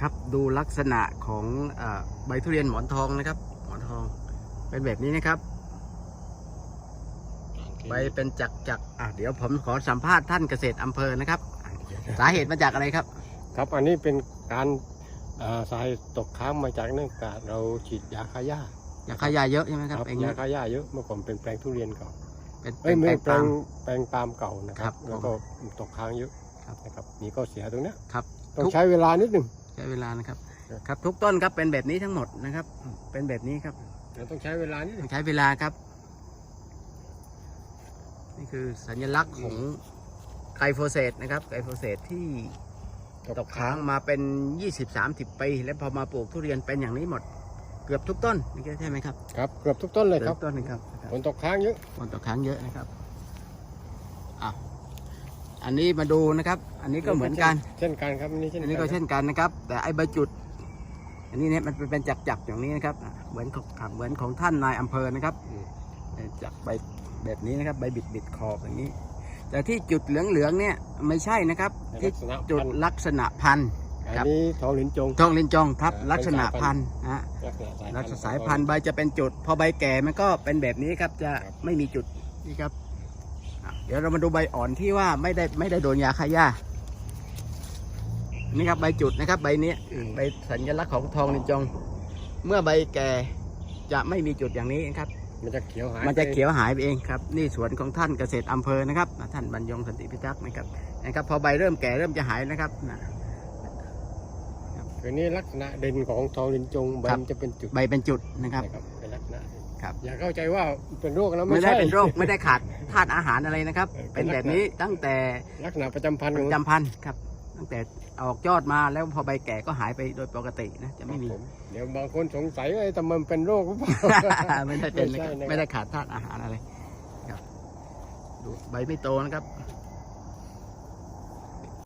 ครับดูลักษณะของเออใบทุเรียนหมอนทองนะครับ หมอนทองเป็นแบบนี้นะครับ ใบเป็นจักจักๆอะเดี๋ยวผมขอสัมภาษณ์ท่านเกษตรอำเภอนะครับ สาเหตุมาจากอะไรครับ ครับอันนี้เป็นการเอ่อสาเหตุตกค้างมาจากเนื่องจากเราฉีดยาฆ่าหญ้าอยากขายาเยอะใช่ไหมครับครับเองยาฆ่าหญ้าเยอะเมื่อก่อนเป็นแปลงทุเรียนเก่าเป็นเอ้ยไม่เป็นแปลปางล์มแปลงปาล์มเก่านะคครัรับบแล้วก็ตกค้างเยอะครับนะครับมีข้อเสียตรงเนี้ยครับต้องทุกใช้เวลานิดหนึ่งใช้เวลานะครับครับ ครับทุกต้นครับเป็นแบบนี้ทั้งหมดนะครับ เป็นแบบนี้ครับเราต้องใช้เวลานิดหต้นึ่องงใช้เวลาครับ นี่คือสัญลักษณ์ของไกลโฟเซตนะครับไกลโฟเซตที่ตกค้างมาเป็น 20-30 ปี แล้วพอมาปลูกทุเรียนเป็นอย่างนี้หมด เกือบทุกต้นนี่ใช่ไหมครับ ครับ เกือบทุกต้นเลยครับกือบต้นนะครับฝนตกค้างเยอะฝนตกค้างเยอะนะครับอะ อันนี้มาดูนะครับ อันนี้ก็เหมือนกัน เช่นกันครับอันนี้เช่นอักันนนี้ก็เช่นกันนะครับ แต่ไอ้ใบจุด อันนี้เนี่ยมันเป็นจักรๆอย่างนี้นะครับอะเหมือนของครับเหมือนของท่านนายอำเภอนะครับอืมจากใบแบบนี้นะครับ ใบบิดบิดๆขอบอย่างนี้ แต่ที่จุดเหลืองๆเนี่ยไม่ใช่นะครับในที่ลักษณะจุดพันธุ์ลักษณะพันธุ์อันครับนี้ทองหลินจงทองลินจองทับอ่าลักษณะเป็นสายพัพันนธุ์ธุ์นะฮะลักษณะสายลัพักนษธุ์ณะสายพันธุ์ใบจะเป็นจุด พอใบแก่มันก็เป็นแบบนี้ครับจะครับไม่มีจุดนี่ครับอะ เดี๋ยวเรามาดูใบอ่อนที่ว่าไม่ได้ไม่ได้โดนยาฆ่าหญ้านี่ครับใบจุดนะครับ ใบนี้อืมใบสัญลักษณ์ของทองลินจง เมื่อใบแก่จะไม่มีจุดอย่างนี้ครับ มันจะเขียวหายมันจะไปเขียวหายไปเองครับ นี่สวนของท่านเกษตรอำเภอนะครับ ท่านบรรยงสันติพิทักษ์นะครับนะครับ พอใบเริ่มแก่เริ่มจะหายนะครับนะคือนี่ลักษณะเด่นของทองลินจงใบครับมันจะเป็นจุดใบเป็นจุดนะครับนะ ครับเป็นลักษณะครับ อย่าเข้าใจว่าเป็นโรคแล้วไม่ไม่ได้ใช่เป็นโรคไม่ได้ขาดธาตุอาหารอะไรนะครับเออเป็เป็นนแบบนี้ตั้งแต่ลักษณะประจำพันธุ์ปของระจำพันธุ์ครับ ตั้งแต่ออกยอดมาแล้วพอใบแก่ก็หายไปโดยปกตินะจะไม่มี ผมเดี๋ยวบางคนสงสัยว่าแต่มันเป็นโรคหรือเปล่า ไม่ได้เป็นนะคไม่ใช่รับนะครับ ไม่ได้ขาดธาตุอาหารอะไรครับดูใบไม่โตนะครับ